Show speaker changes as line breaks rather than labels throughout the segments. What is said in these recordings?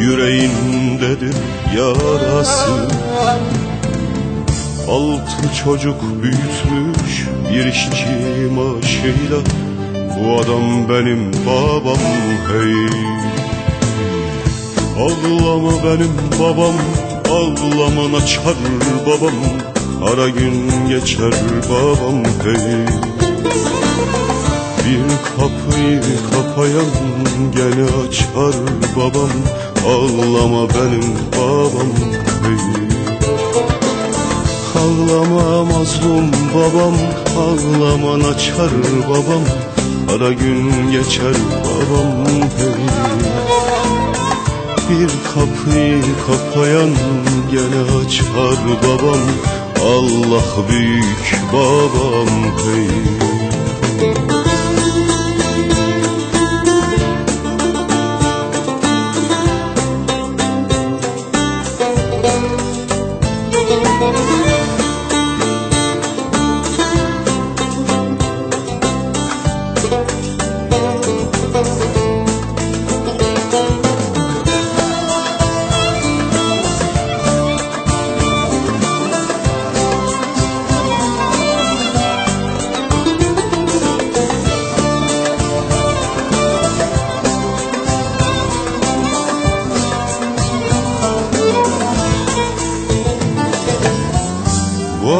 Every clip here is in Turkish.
Yüreğindedir yarası. Altı çocuk büyütmüş bir işçi maaşıyla Bu adam benim babam hey. Ağlama benim babam Ağlaman açar babam? Kara gün geçer babam hey bir kapıyı kapayan gene açar babam Ağlama benim babam hey. Ağlama mazlum babam Ağlaman açar babam Kara gün geçer babam hey. Bir kapıyı kapayan gene açar babam Allah büyük babam hey.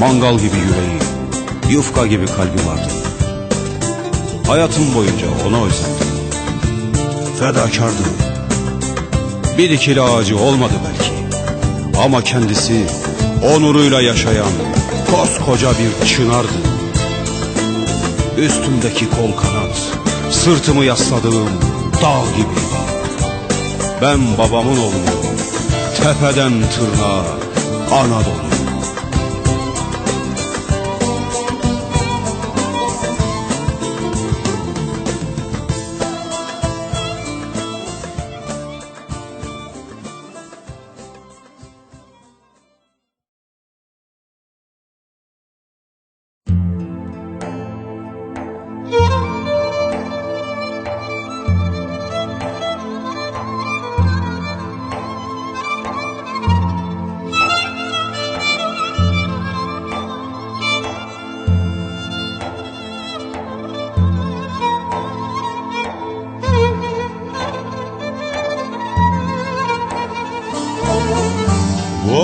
Mangal gibi yüreği, yufka gibi kalbi vardı. Hayatım boyunca ona özendim. Fedakardı. Bir dikili ağacı olmadı belki. Ama kendisi onuruyla yaşayan koskoca bir çınardı. Üstümdeki kol kanat, sırtımı yasladığım dağ gibi. Ben babamın oğluyum. Tepeden tırnağa Anadolu.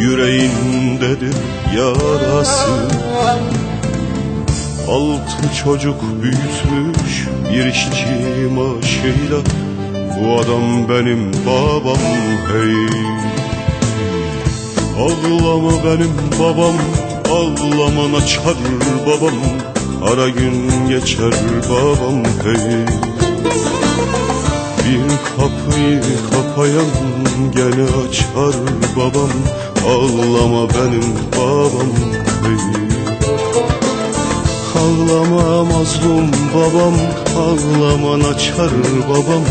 Yüreğindedir yarası. Altı çocuk büyütmüş bir işçi maaşıyla. Bu adam benim babam hey. Ağlama benim babam Ağlama açar babam. Ara gün geçer babam hey. Bir kapıyı kapayan gene açar babam Ağlama benim babam hey Ağlama mazlum babam Ağlama açar babam.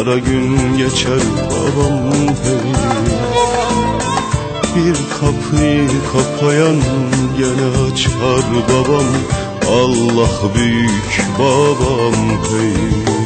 Ara gün geçer babam hey bir kapıyı kapayan gene açar babam. Allah büyük babam hey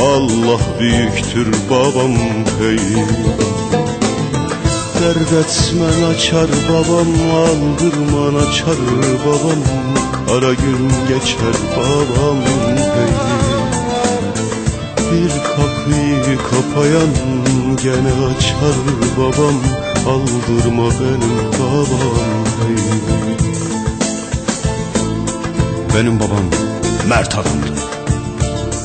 Allah büyüktür babam hey Dert etmen açar babam aldırman açar babam. Kara gün geçer babam hey Bir kapıyı kapayan gene açar babam. Aldırma benim babam hey
Benim babam mert adamdı.